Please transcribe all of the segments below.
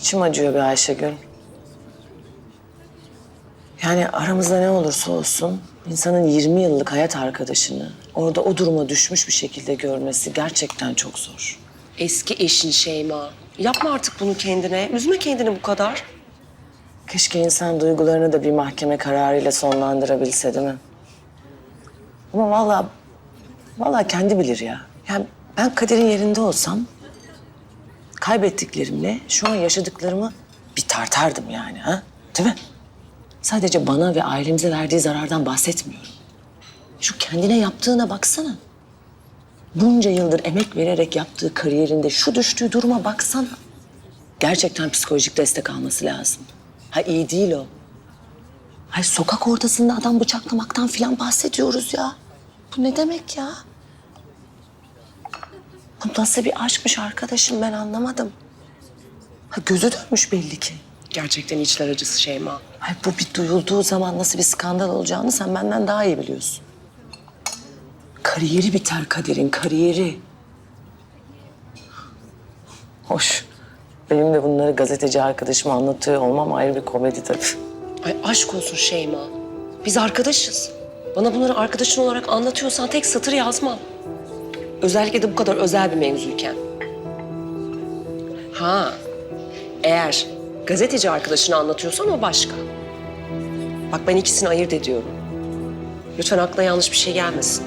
İçim acıyor be Ayşegül. Yani aramızda ne olursa olsun insanın 20 yıllık hayat arkadaşını orada o duruma düşmüş bir şekilde görmesi gerçekten çok zor. Eski eşin Şeyma. Yapma artık bunu kendine. Üzme kendini bu kadar. Keşke insan duygularını da bir mahkeme kararıyla sonlandırabilse değil mi? Ama vallahi, vallahi kendi bilir ya. Yani ben Kader'in yerinde olsam kaybettiklerimle şu an yaşadıklarımı bir tartardım yani ha? Değil mi? Sadece bana ve ailemize verdiği zarardan bahsetmiyorum. Şu kendine yaptığına baksana. Bunca yıldır emek vererek yaptığı kariyerinde şu düştüğü duruma baksana. Gerçekten psikolojik destek alması lazım. Ha iyi değil o. Hay sokak ortasında adam bıçaklamaktan filan bahsediyoruz ya. Bu ne demek ya? Bu nasıl bir aşkmış arkadaşım ben anlamadım. Ha gözü dönmüş belli ki. Gerçekten içler acısı Şeyma. Ay bu bir duyulduğu zaman nasıl bir skandal olacağını sen benden daha iyi biliyorsun. Kariyeri biter Kader'in, kariyeri. Hoş. Benim de bunları gazeteci arkadaşıma anlatıyor olmam ayrı bir komedi tabii. Ay aşk olsun Şeyma. Biz arkadaşız. Bana bunları arkadaşın olarak anlatıyorsan tek satır yazmam. Özellikle de bu kadar özel bir mevzuyken. Ha, eğer gazeteci arkadaşına anlatıyorsan o başka. Bak ben ikisini ayırt ediyorum. Lütfen aklına yanlış bir şey gelmesin.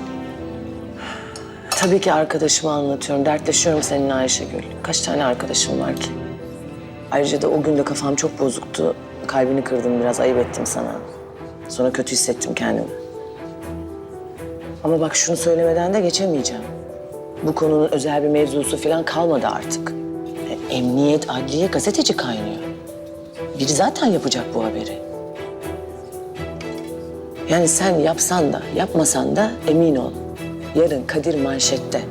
Tabii ki arkadaşıma anlatıyorum. Dertleşiyorum seninle Ayşegül. Kaç tane arkadaşım var ki? Ayrıca da o gün de kafam çok bozuktu. Kalbini kırdım biraz, ayıp ettim sana. Sonra kötü hissettim kendimi. Ama bak şunu söylemeden de geçemeyeceğim. Bu konunun özel bir mevzusu falan kalmadı artık. E, Emniyet, adliye, gazeteci kaynıyor. Biri zaten yapacak bu haberi. Yani sen yapsan da, yapmasan da emin ol. Yarın Kadir manşette.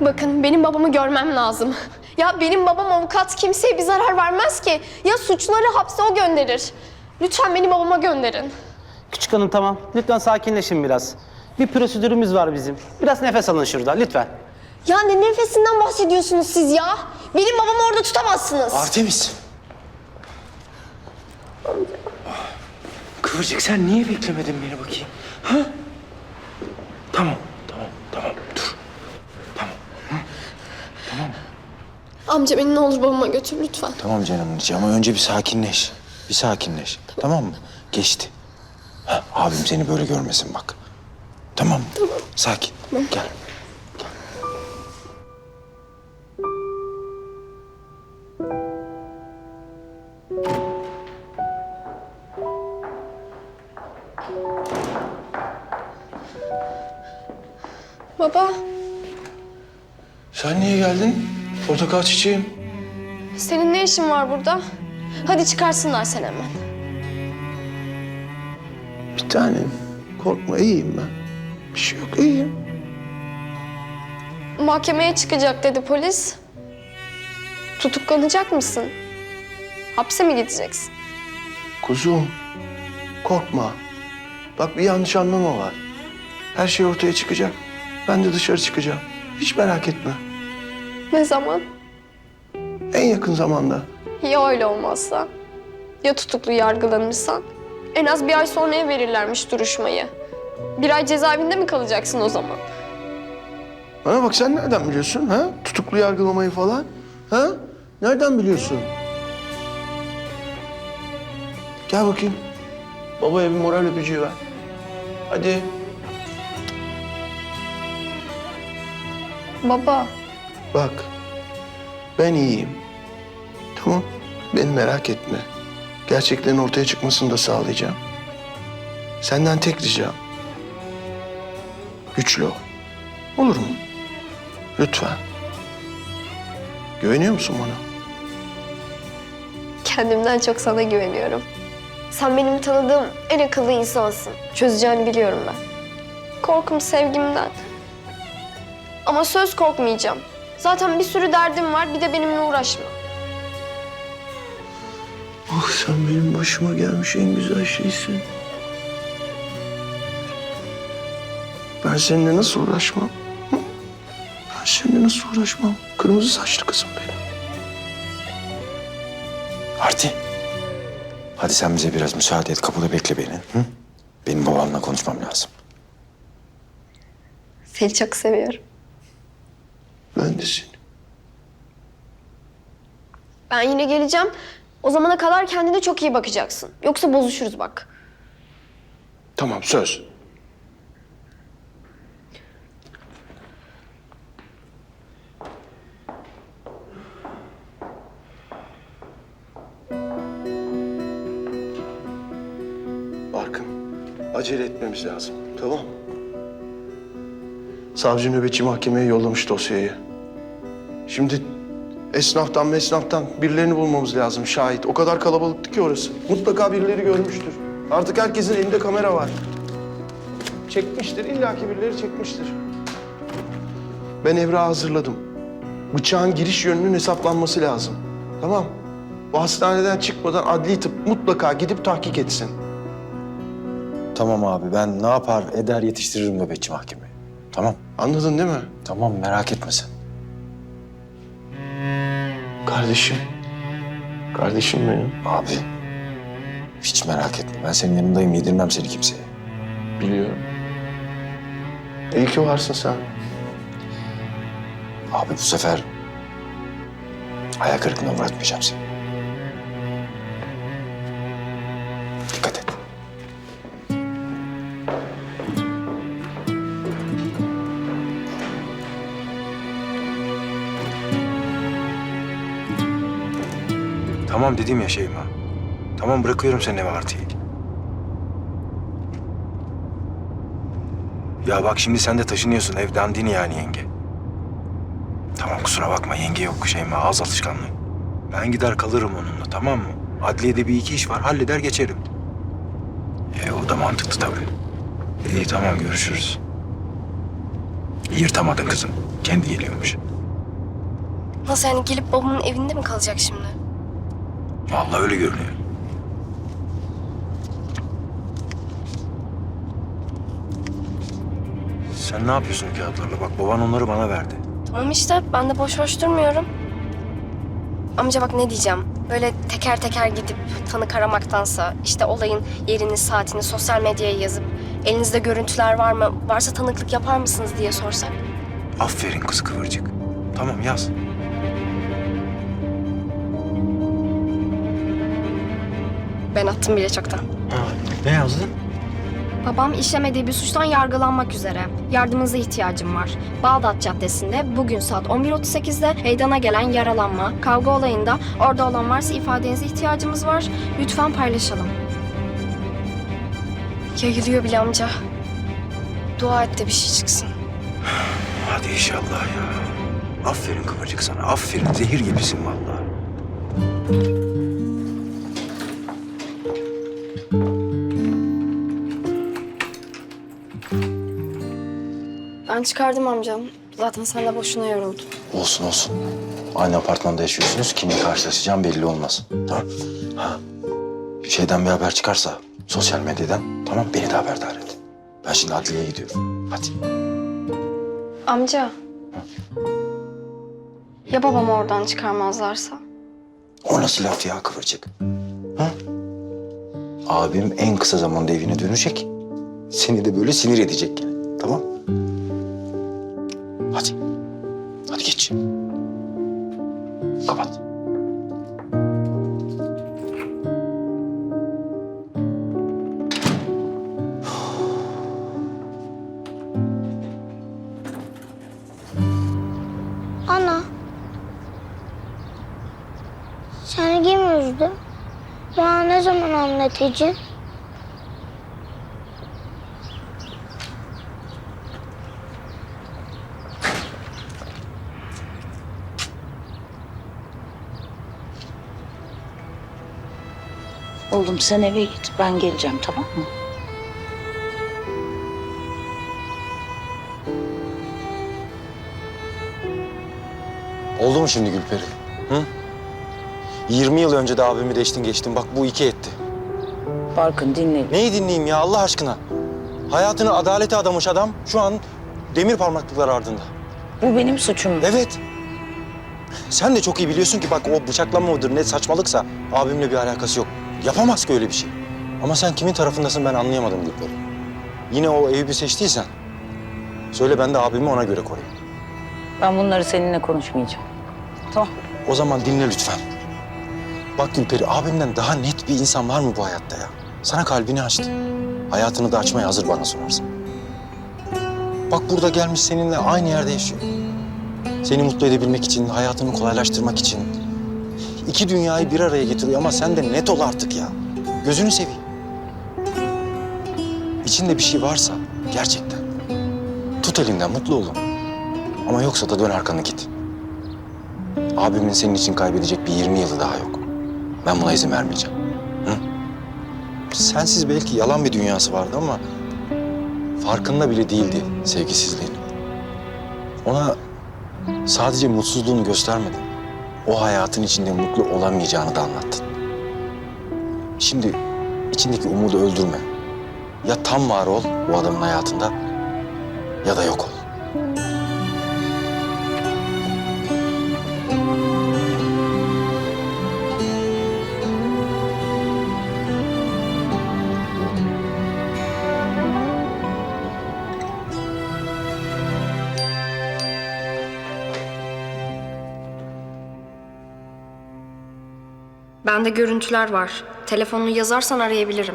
Bakın benim babamı görmem lazım. Ya benim babam avukat kimseye bir zarar vermez ki. Ya suçları hapse o gönderir. Lütfen beni babama gönderin. Küçük hanım tamam. Lütfen sakinleşin biraz. Bir prosedürümüz var bizim. Biraz nefes alın şurada lütfen. Ya ne nefesinden bahsediyorsunuz siz ya? Benim babamı orada tutamazsınız. Artemis. Kıvırcık sen niye beklemedin beni bakayım? Ha? Tamam, tamam, tamam. Dur. Amca beni ne olur babama götür lütfen. Tamam canımın içi ama önce bir sakinleş. Bir sakinleş. Tamam, mı? Geçti. Ha, abim seni böyle görmesin bak. Tamam mı? Tamam. Sakin. Gel. Baba, Sen niye geldin? Portakal çiçeğim. senin ne işin var burada? Hadi çıkarsınlar sen hemen. Bir tanem. Korkma iyiyim ben. Bir şey yok iyiyim. Mahkemeye çıkacak dedi polis. Tutuklanacak mısın? Hapse mi gideceksin? Kuzum, korkma. Bak bir yanlış anlama var. Her şey ortaya çıkacak. Ben de dışarı çıkacağım. Hiç merak etme. Ne zaman? En yakın zamanda. Ya öyle olmazsa? Ya tutuklu yargılanırsan? En az bir ay sonraya verirlermiş duruşmayı. Bir ay cezaevinde mi kalacaksın o zaman? Bana bak sen nereden biliyorsun ha? Tutuklu yargılamayı falan. Ha? Nereden biliyorsun? Gel bakayım. Babaya bir moral öpücüğü ver. Hadi. Baba, Bak. Ben iyiyim. Tamam. Beni merak etme. Gerçeklerin ortaya çıkmasını da sağlayacağım. Senden tek ricam. Güçlü ol. Olur mu? Lütfen. Güveniyor musun bana? kendimden çok sana güveniyorum. Sen benim tanıdığım en akıllı insansın. Çözeceğini biliyorum ben. Korkum sevgimden. Ama söz korkmayacağım. Zaten bir sürü derdim var, bir de benimle uğraşma. Ah sen benim başıma gelmiş en güzel şeysin. Ben seninle nasıl uğraşmam? Hı? Ben seninle seninle nasıl uğraşmam? Kırmızı saçlı kızım benim. Arti. Hadi sen bize biraz müsaade et. Kapıda bekle beni. Hı? Benim babamla konuşmam lazım. Seni çok seviyorum. Ben de seni. Ben yine geleceğim. O zamana kadar kendine çok iyi bakacaksın. Yoksa bozuşuruz bak. Tamam söz. Acele etmemiz lazım. Tamam? Savcı nöbetçi mahkemeye yollamış dosyayı. Şimdi esnaftan mesnaftan birilerini bulmamız lazım şahit. O kadar kalabalıktı ki orası. Mutlaka birileri görmüştür. Artık herkesin elinde kamera var. Çekmiştir, illaki birileri çekmiştir. Ben evrağı hazırladım. Bıçağın giriş yönünün hesaplanması lazım. Tamam. Bu hastaneden çıkmadan adli tıp mutlaka gidip tahkik etsin. Tamam abi ben ne yapar eder yetiştiririm nöbetçi mahkemeyi. Tamam. Anladın değil mi? Tamam merak etme sen. Kardeşim. Kardeşim benim. Abi hiç merak etme. Ben senin yanındayım. Yedirmem seni kimseye. Biliyorum. İyi ki varsın sen. Abi bu sefer hayal kırıklığına uğratmayacağım seni. Tamam dedim ya Şeyma. Tamam bırakıyorum seni eve artıyı. Ya bak şimdi sen de taşınıyorsun. Ev dandini yani yenge. Tamam kusura bakma yenge yok Şeyma ağız alışkanlığı. Ben gider kalırım onunla tamam mı? Adliyede bir iki iş var halleder geçerim. E o da mantıklı tabii. İyi tamam görüşürüz. Yırtamadın kızım. Kendi geliyormuş. Nasıl yani gelip babamın evinde mi kalacak şimdi? Vallahi öyle görünüyor. Sen ne yapıyorsun o kağıtlarla? Bak baban onları bana verdi. Tamam işte ben de boş boş durmuyorum. Amca bak ne diyeceğim. Böyle teker teker gidip tanık aramaktansa işte olayın yerini, saatini sosyal medyaya yazıp elinizde görüntüler var mı? Varsa tanıklık yapar mısınız diye sorsak. Aferin kız kıvırcık. Tamam yaz. Ben attım bile çoktan. Ne yazdın? Babam işlemediği bir suçtan yargılanmak üzere. Yardımınıza ihtiyacım var. Bağdat Caddesi'nde bugün saat 11.38'de meydana gelen yaralanma, kavga olayında orada olan varsa ifadenize ihtiyacımız var. Lütfen paylaşalım. Yayılıyor bile amca. Dua et de bir şey çıksın. Hadi inşallah ya. Aferin kıvırcık sana. Aferin. Zehir gibisin vallahi. Ben çıkardım amcam. Zaten sen de boşuna yoruldun. Olsun olsun. Aynı apartmanda yaşıyorsunuz. Kimin karşılaşacağım belli olmaz. Tamam. Ha. Bir şeyden bir haber çıkarsa sosyal medyadan tamam beni de haberdar et. Ben şimdi adliyeye gidiyorum. Hadi. Amca. Ya babamı oradan çıkarmazlarsa? O nasıl laf ya kıvırcık? Ha? Abim en kısa zamanda evine dönecek. Seni de böyle sinir edecek yani. Tamam Kapat. Ana. Seni kim üzdü? Bana ne zaman anlatacaksın? Oğlum sen eve git. Ben geleceğim tamam mı? Oldu mu şimdi Gülperi? Hı? 20 yıl önce de abimi deştin geçtin. Bak bu iki etti. Barkın dinle. Neyi dinleyeyim ya Allah aşkına? Hayatını adalete adamış adam şu an demir parmaklıklar ardında. Bu benim suçum. Evet. Sen de çok iyi biliyorsun ki bak o bıçaklanma mıdır ne saçmalıksa abimle bir alakası yok. Yapamaz ki öyle bir şey. Ama sen kimin tarafındasın ben anlayamadım Gülperi. Yine o Eyüp'ü seçtiysen söyle ben de abimi ona göre koruyayım. Ben bunları seninle konuşmayacağım. Tamam. O zaman dinle lütfen. Bak Gülperi abimden daha net bir insan var mı bu hayatta ya? Sana kalbini açtı. Hayatını da açmaya hazır bana sorarsın. Bak burada gelmiş seninle aynı yerde yaşıyor. Seni mutlu edebilmek için, hayatını kolaylaştırmak için. İki dünyayı bir araya getiriyor ama sen de net ol artık ya. Gözünü seveyim. İçinde bir şey varsa gerçekten tut elinden mutlu olun. Ama yoksa da dön arkanı git. Abimin senin için kaybedecek bir 20 yılı daha yok. Ben buna izin vermeyeceğim. Hı? Sensiz belki yalan bir dünyası vardı ama farkında bile değildi sevgisizliğini. Ona sadece mutsuzluğunu göstermedin. O hayatın içinde mutlu olamayacağını da anlattın. Şimdi içindeki umudu öldürme. Ya tam var ol bu adamın hayatında ya da yok ol. Bende görüntüler var. Telefonunu yazarsan arayabilirim.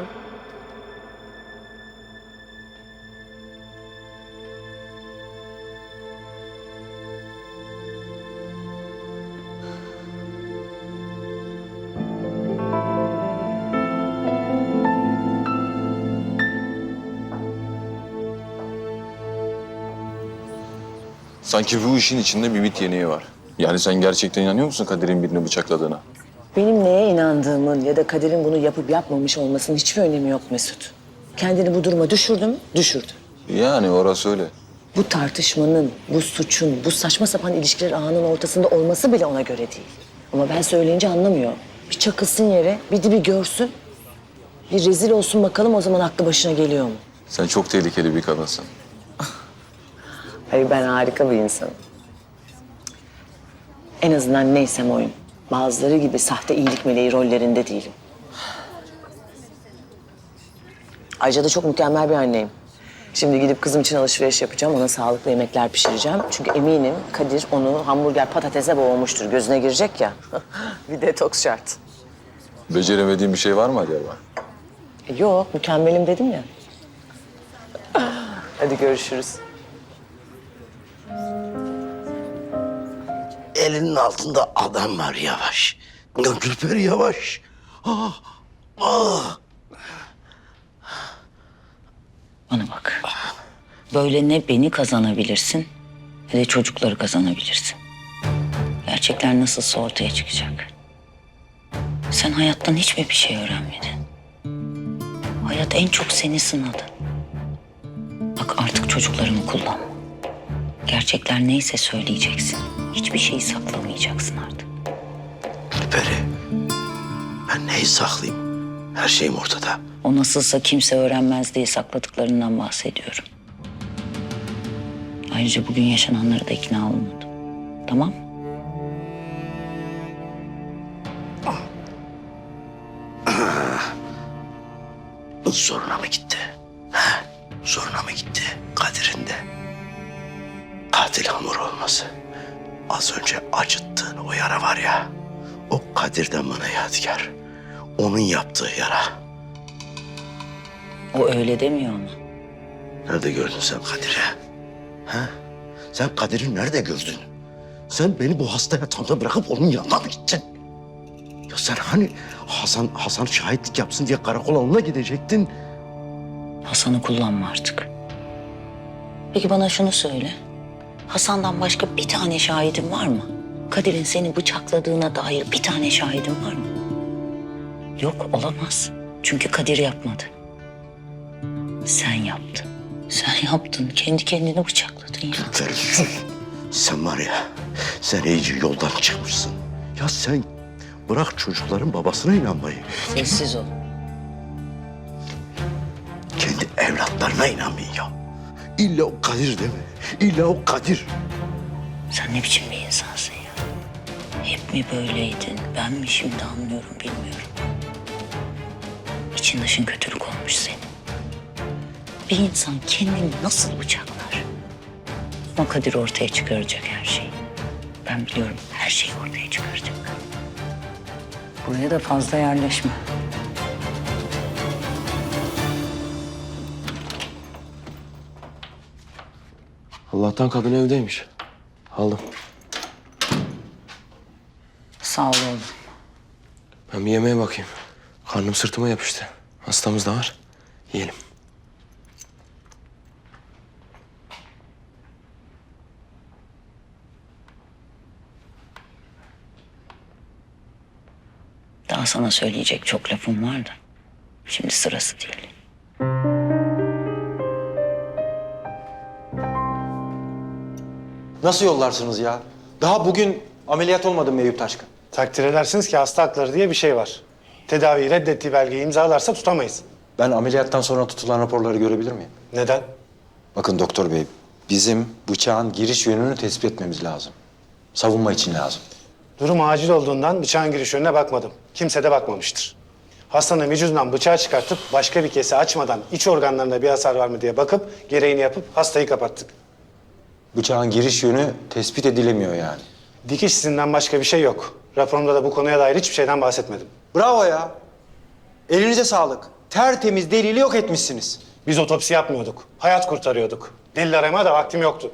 Sanki bu işin içinde bir bit yeniği var. Yani sen gerçekten inanıyor musun Kadir'in birini bıçakladığına? Benim neye inandığımın ya da Kadir'in bunu yapıp yapmamış olmasının hiçbir önemi yok Mesut. Kendini bu duruma düşürdü mü? Düşürdü. Yani orası öyle. Bu tartışmanın, bu suçun, bu saçma sapan ilişkiler ağının ortasında olması bile ona göre değil. Ama ben söyleyince anlamıyor. Bir çakılsın yere, bir dibi görsün. Bir rezil olsun bakalım o zaman aklı başına geliyor mu? Sen çok tehlikeli bir kadınsın. Hayır ben harika bir insanım. En azından neysem oyum. Bazıları gibi sahte iyilik meleği rollerinde değilim. Ayrıca da çok mükemmel bir anneyim. Şimdi gidip kızım için alışveriş yapacağım. Ona sağlıklı yemekler pişireceğim. Çünkü eminim Kadir onu hamburger patatese boğmuştur. Gözüne girecek ya. bir detoks şart. Beceremediğin bir şey var mı acaba? E, Yok, mükemmelim dedim ya. Hadi görüşürüz. Elinin altında adam var yavaş. Gülperi yavaş. Ah, ah. Bana bak. Böyle ne beni kazanabilirsin ne de çocukları kazanabilirsin. Gerçekler nasılsa ortaya çıkacak. Sen hayattan hiç mi bir şey öğrenmedin? Hayat en çok seni sınadı. Bak artık çocuklarımı kullanma. Gerçekler neyse söyleyeceksin. Hiçbir şeyi saklamayacaksın artık. Gülperi. Ben neyi saklayayım? Her şeyim ortada. O nasılsa kimse öğrenmez diye sakladıklarından bahsediyorum. Ayrıca bugün yaşananları da ikna olmadım. Tamam? Zoruna mı gitti? He? Zoruna mı gitti? Kadir'in de. Katil hamur olması. Az önce acıttığın o yara var ya. O Kadir'den bana yadigar. Onun yaptığı yara. O öyle demiyor ama. Nerede gördün sen Kadir'i? Ha? Sen Kadir'i nerede gördün? Sen beni bu hasta yatağında bırakıp onun yanına mı gittin? Ya sen hani Hasan Hasan şahitlik yapsın diye karakola onunla gidecektin. Hasan'ı kullanma artık. Peki bana şunu söyle. Hasan'dan başka bir tane şahidin var mı? Kadir'in seni bıçakladığına dair bir tane şahidin var mı? Yok olamaz. Çünkü Kadir yapmadı. Sen yaptın. Sen yaptın. Kendi kendini bıçakladın ya. Feride, sen var ya, sen iyice yoldan çıkmışsın. Ya sen bırak çocukların babasına inanmayı. Sessiz ol. Kendi evlatlarına inanmayın ya. İlla o Kadir değil mi? İlla o Kadir. Sen ne biçim bir insansın ya? Hep mi böyleydin? Ben mi şimdi anlıyorum bilmiyorum. İçin dışın kötülük olmuş senin. Bir insan kendini nasıl bıçaklar? Ama Kadir ortaya çıkaracak her şeyi. Ben biliyorum her şeyi ortaya çıkaracak. Buraya da fazla yerleşme. Allah'tan kadın evdeymiş. Aldım. Sağ ol oğlum. Ben bir yemeğe bakayım. Karnım sırtıma yapıştı. Hastamız da var. Yiyelim. Daha sana söyleyecek çok lafım var da. Şimdi sırası değil. Nasıl yollarsınız ya? Daha bugün ameliyat olmadım Eyüp Taşkın. Takdir edersiniz ki hasta hakları diye bir şey var. Tedaviyi reddettiği belgeyi imzalarsa tutamayız. Ben ameliyattan sonra tutulan raporları görebilir miyim? Neden? Bakın doktor bey, bizim bıçağın giriş yönünü tespit etmemiz lazım. Savunma için lazım. Durum acil olduğundan bıçağın giriş yönüne bakmadım. Kimse de bakmamıştır. Hastanın vücudundan bıçağı çıkartıp başka bir kesi açmadan iç organlarında bir hasar var mı diye bakıp gereğini yapıp hastayı kapattık. Bıçağın giriş yönü tespit edilemiyor yani. Dikiş izinden başka bir şey yok. Raporumda da bu konuya dair hiçbir şeyden bahsetmedim. Bravo ya. Elinize sağlık. Tertemiz delili yok etmişsiniz. Biz otopsi yapmıyorduk. Hayat kurtarıyorduk. Delil aramaya da vaktim yoktu.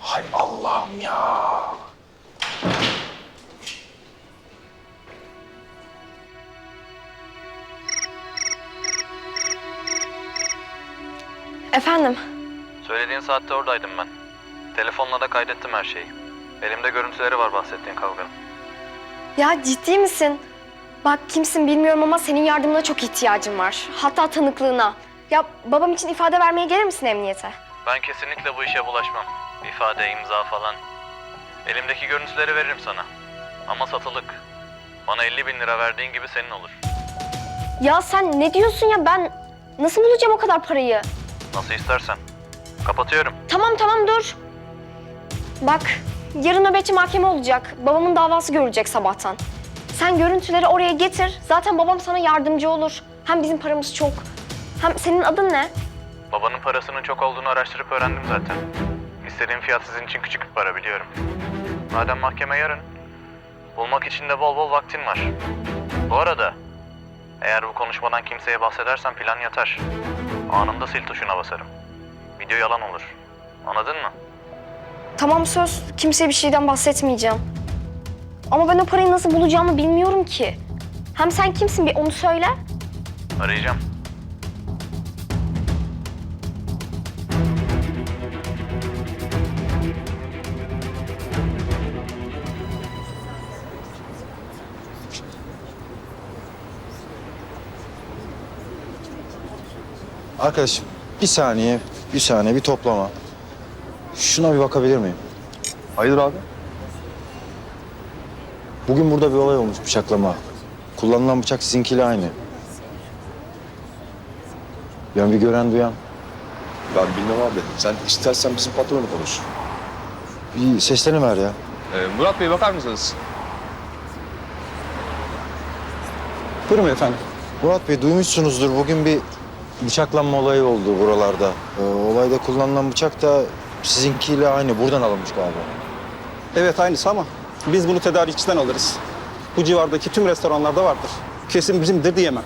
Hay Allah'ım ya. Efendim? Söylediğin saatte oradaydım ben. Telefonla da kaydettim her şeyi. Elimde görüntüleri var bahsettiğin kavganın. Ya ciddi misin? Bak kimsin bilmiyorum ama senin yardımına çok ihtiyacım var. Hatta tanıklığına. Ya babam için ifade vermeye gelir misin emniyete? Ben kesinlikle bu işe bulaşmam. İfade, imza falan. Elimdeki görüntüleri veririm sana. Ama satılık. Bana 50 bin lira verdiğin gibi senin olur. Ya sen ne diyorsun ya ben nasıl bulacağım o kadar parayı? Nasıl istersen. Kapatıyorum. Tamam tamam dur. Bak yarın nöbetçi mahkeme olacak. Babamın davası görülecek sabahtan. Sen görüntüleri oraya getir. Zaten babam sana yardımcı olur. Hem bizim paramız çok. Hem senin adın ne? Babanın parasının çok olduğunu araştırıp öğrendim zaten. İstediğim fiyat sizin için küçük bir para biliyorum. Madem mahkeme yarın, bulmak için de bol bol vaktin var. Bu arada, eğer bu konuşmadan kimseye bahsedersen plan yatar. Anında sil tuşuna basarım. Video yalan olur. Anladın mı? Tamam söz. Kimseye bir şeyden bahsetmeyeceğim. Ama ben o parayı nasıl bulacağımı bilmiyorum ki. Hem sen kimsin bir onu söyle. Arayacağım. Arkadaşım bir saniye, bir saniye bir toplama. Şuna bir bakabilir miyim? Hayırdır abi? Bugün burada bir olay olmuş bıçaklama. Kullanılan bıçak sizinkiyle aynı. Yani bir gören duyan. Ben bilmem abi. Sen istersen bizim patronu konuş. Bir seslerini ver ya. Ee, Murat Bey bakar mısınız? Buyurun efendim. Murat Bey duymuşsunuzdur bugün bir bıçaklanma olayı oldu buralarda. Ee, olayda kullanılan bıçak da sizinkiyle aynı. Buradan alınmış galiba. Evet aynısı ama biz bunu tedarikçiden alırız. Bu civardaki tüm restoranlarda vardır. Kesin bizimdir diyemem.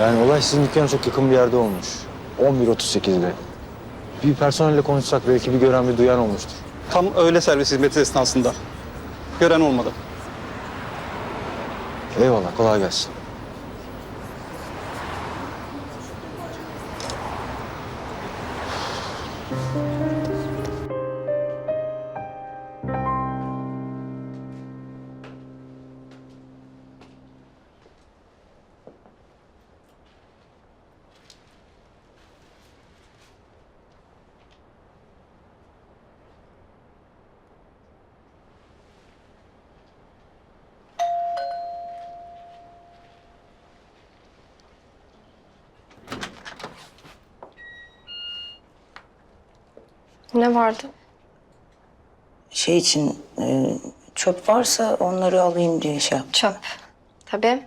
Yani olay sizin dükkana çok yakın bir yerde olmuş. 11.38'de. Bir personelle konuşsak belki bir gören bir duyan olmuştur. Tam öğle servis hizmeti esnasında. Gören olmadı. Eyvallah kolay gelsin. Ne vardı? Şey için e, çöp varsa onları alayım diye şey yaptım. Çöp. Tabii.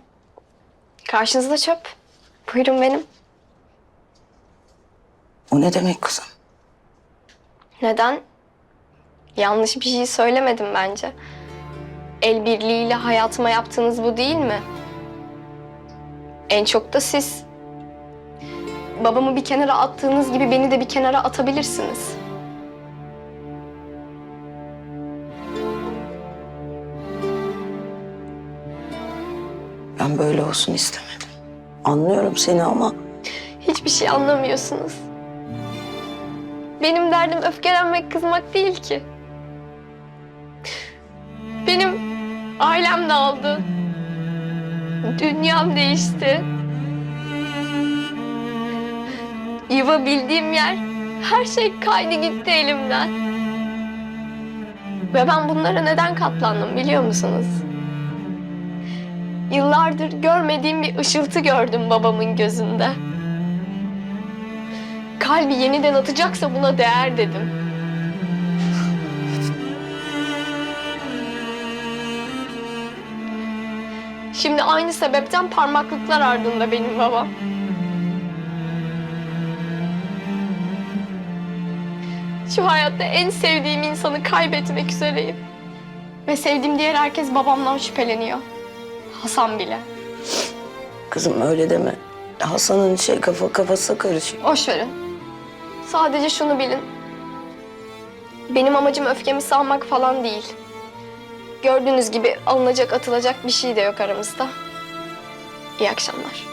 Karşınızda çöp. Buyurun benim. O ne demek kızım? Neden? Yanlış bir şey söylemedim bence. El birliğiyle hayatıma yaptığınız bu değil mi? En çok da siz. Babamı bir kenara attığınız gibi beni de bir kenara atabilirsiniz. Ben böyle olsun istemedim. Anlıyorum seni ama Hiçbir şey anlamıyorsunuz. Benim derdim öfkelenmek, kızmak değil ki. Benim ailem dağıldı. Dünyam değişti. Yuva bildiğim yer, her şey kaydı gitti elimden. Ve ben bunlara neden katlandım biliyor musunuz? Yıllardır görmediğim bir ışıltı gördüm babamın gözünde. Kalbi yeniden atacaksa buna değer dedim. Şimdi aynı sebepten parmaklıklar ardında benim babam. Şu hayatta en sevdiğim insanı kaybetmek üzereyim. Ve sevdiğim diğer herkes babamdan şüpheleniyor. Hasan bile. kızım öyle deme. Hasan'ın şey kafa kafası karışık. Boş verin. Sadece şunu bilin. Benim amacım öfkemi salmak falan değil. Gördüğünüz gibi alınacak atılacak bir şey de yok aramızda. İyi akşamlar.